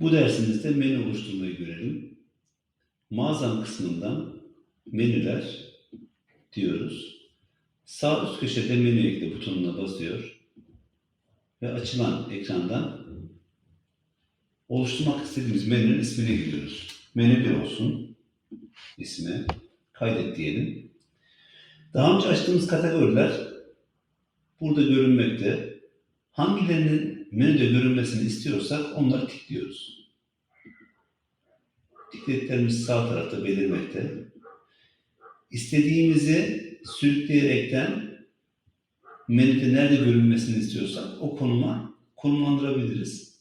Bu dersimizde menü oluşturmayı görelim. Mağazam kısmından menüler diyoruz. Sağ üst köşede menü ekle butonuna basıyor ve açılan ekrandan oluşturmak istediğimiz menünün ismini giriyoruz. Menü 1 olsun ismi. Kaydet diyelim. Daha önce açtığımız kategoriler burada görünmekte. Hangilerinin menüde görünmesini istiyorsak onları tıklıyoruz. Tıkladıklarımız sağ tarafta belirmekte. İstediğimizi sürükleyerekten menüde nerede görünmesini istiyorsak o konuma konumlandırabiliriz.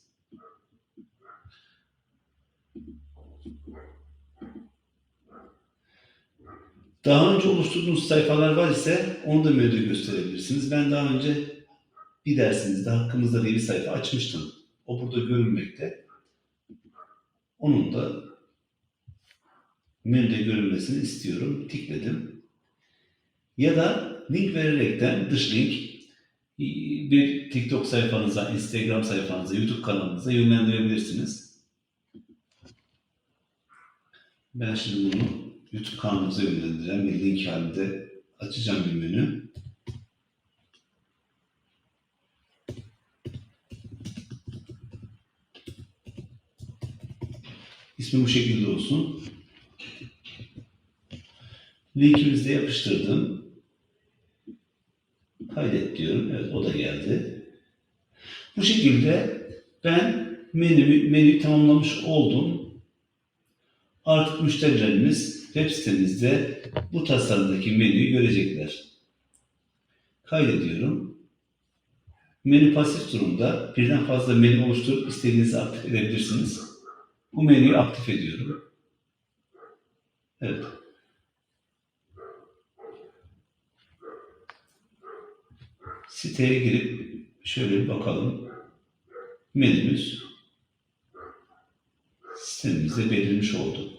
Daha önce oluşturduğunuz sayfalar var ise onu da menüde gösterebilirsiniz. Ben daha önce bir dersinizde hakkımızda diye bir sayfa açmıştım. O burada görünmekte. Onun da menüde görünmesini istiyorum. Tıkladım. Ya da link vererekten dış link bir TikTok sayfanıza, Instagram sayfanıza, YouTube kanalınıza yönlendirebilirsiniz. Ben şimdi bunu YouTube kanalımıza yönlendireceğim. Bir link halinde açacağım bir menü. İsmi bu şekilde olsun. Linkimizi de yapıştırdım. Kaydet diyorum. Evet o da geldi. Bu şekilde ben menümü, menüyü tamamlamış oldum. Artık müşterilerimiz web sitemizde bu tasarımdaki menüyü görecekler. Kaydediyorum. Menü pasif durumda birden fazla menü oluşturup istediğinizi aktif edebilirsiniz. Bu menüyü aktif ediyorum. Evet. Siteye girip şöyle bir bakalım. Menümüz sitemimizde belirmiş oldu.